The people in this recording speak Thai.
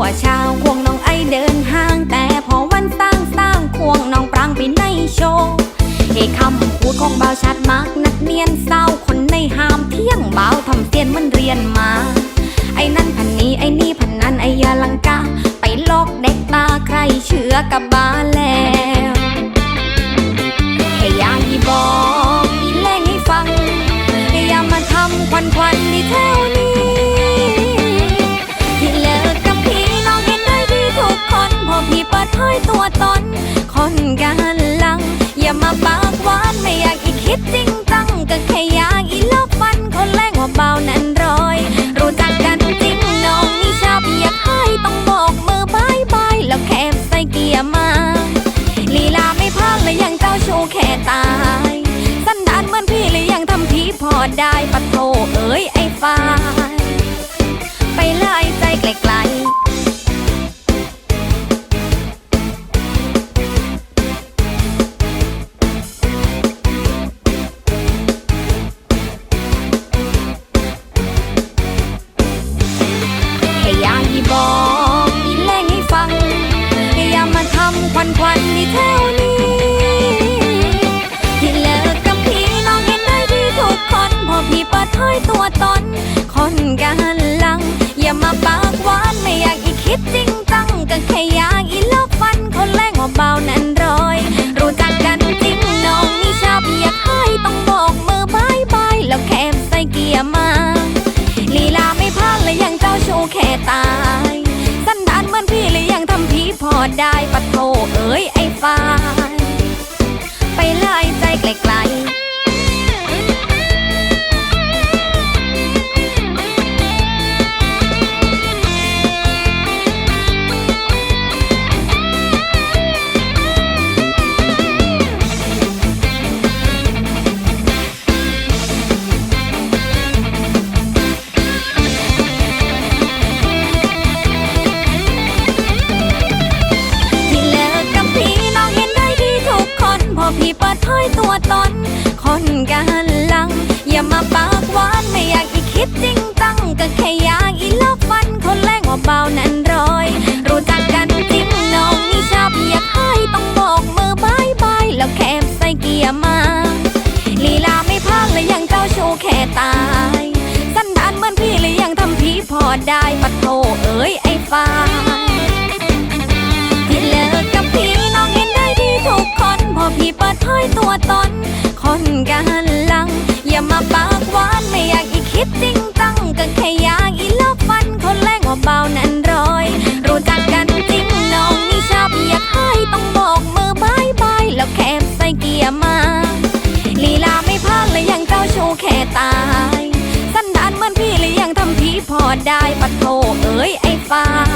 วช้างควงน้องไอเดินห้าง แต่พอวันสร้างสร้างควงน้องปรางไปในโชว์เฮ้คำพูดของบ่าวชัดมากนักเนียนเศร้าคนในหามเที่ยงบ่าวทำเสียนมันเรียนมา ไอ้นั่นพันนี้ไอ้นี่พันนั้นไอ้ยาลังกาไปลอกเด็กตาใครเชื่อกับ เบานั้นร้อย รู้จักกันจริงน้องนี่ชอบอยากให้ต้องบอกมือบายบายแล้วแคบใส่เกียร์มา ลีลาไม่พังเลยยังเจ้าชู้แค่ตาย สันดานเหมือนพี่เลยยังทำพี่พอได้ปะโทเออ ได้ปะโท ปากหวานไม่อยาก ได้ปัดโทเอ้ยไอ้ฟ้า